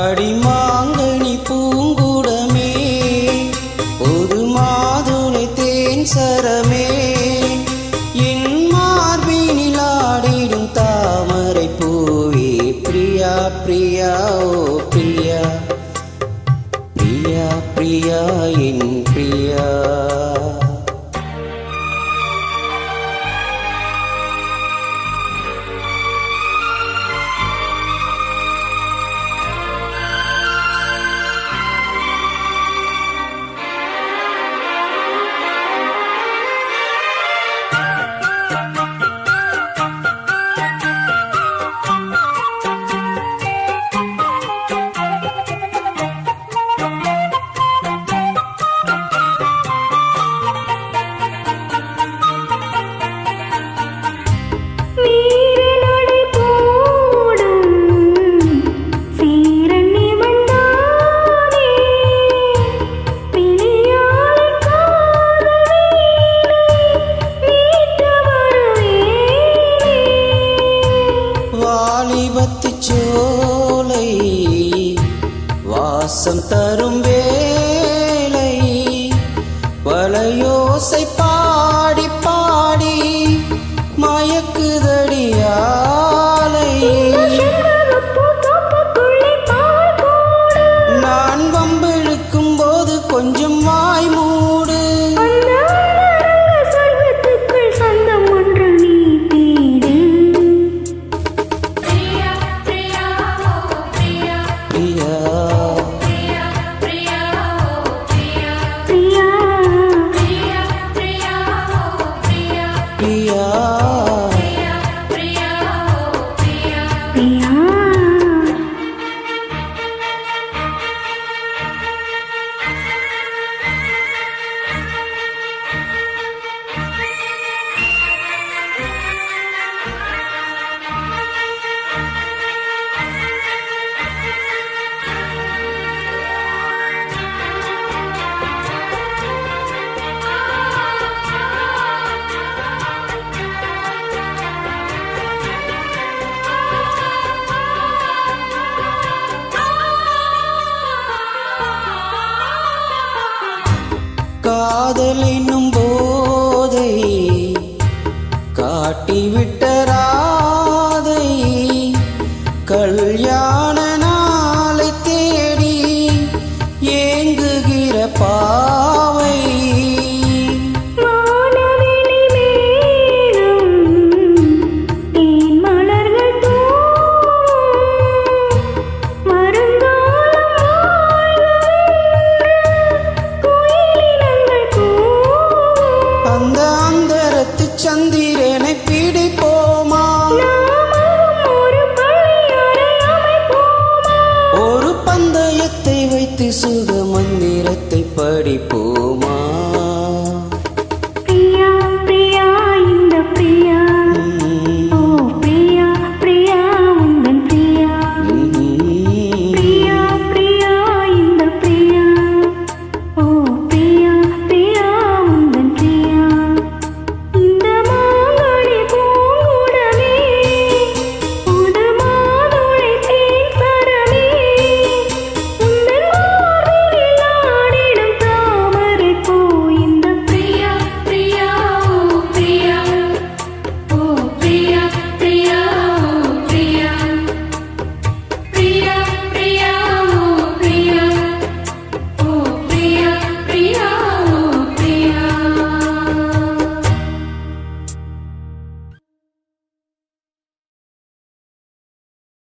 ஆடி மாங்கனி பூங்குடமே ஒரு மாதுளை தேன் சரமே. என் மார்பினில் ஆடிடும் தாமரை பூவே பிரியா பிரியா ஓ பிரியா. பிரியா பிரியா என் பிரியா. பாசம் தரும் வேலை வலையோசை பாடி காதலை நோ படிப்பு